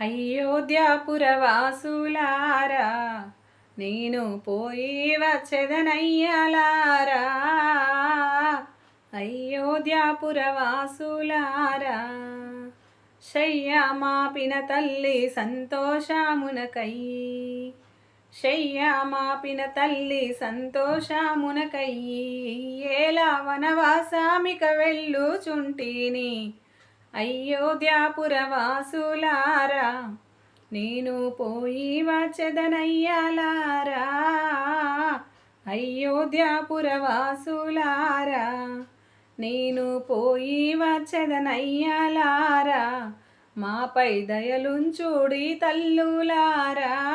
అయోధ్యాపురవాసులారా నేను పోయి వచ్చెదనయ్యలారా అయోధ్యాపురవాసులారా శయ్యమాపిన తల్లి సంతోషమునకై. శయ్యమాపిన తల్లి సంతోషమునకై. ఏలా వనవాసామిక వెళ్ళుచుంటిని అయోధ్యాపురవాసులారా నేను పోయి వచ్చదనయ్యాలారా అయోధ్యాపురవాసులారా నేను పోయి వచ్చదనయ్యాలారా మాపై దయలుంచుడి తల్లులారా.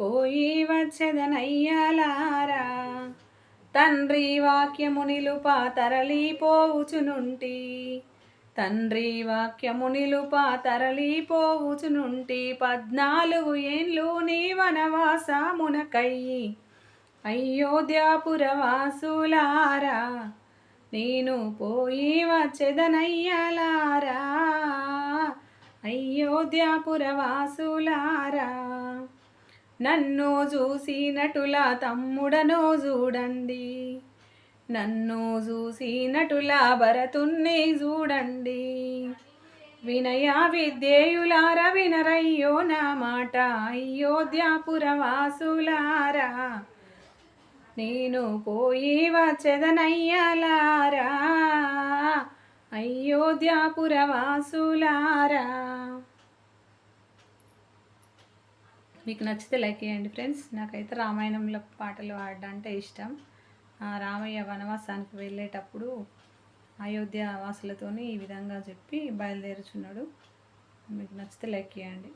పోయి వచ్చదనయ్యాలారా తండ్రి వాక్యము నిలుప తరలిపోవుచునుంటి. తండ్రి వాక్యము నిలుప తరలిపోవుచునుంటి పద్నాలుగు ఏండ్లు నీ వనవాసమునకయ్యి అయోధ్యాపురవాసులారా నేను పోయి వచ్చెదనయ్యలారా. అయోధ్యాపురవాసులారా నన్ను చూసినటుల తమ్ముడనో చూడండి. నన్ను చూసినటుల భరతుణ్ణి చూడండి. వినయ విద్యేయులార వినరయ్యో నా మాట అయోధ్యాపురవాసులారా నేను పోయి వచ్చెదనయ్యలారా అయోధ్యాపురవాసులారా మీకు నచ్చితే లైక్ చేయండి ఫ్రెండ్స్. నాకైతే రామాయణంలో పాటలు పాడడం అంటే ఇష్టం. రామయ్య వనవాసానికి వెళ్ళేటప్పుడు అయోధ్య వాసులతోని ఈ విధంగా చెప్పి బయలుదేరుచున్నాడు. మీకు నచ్చితే లైక్ చేయండి.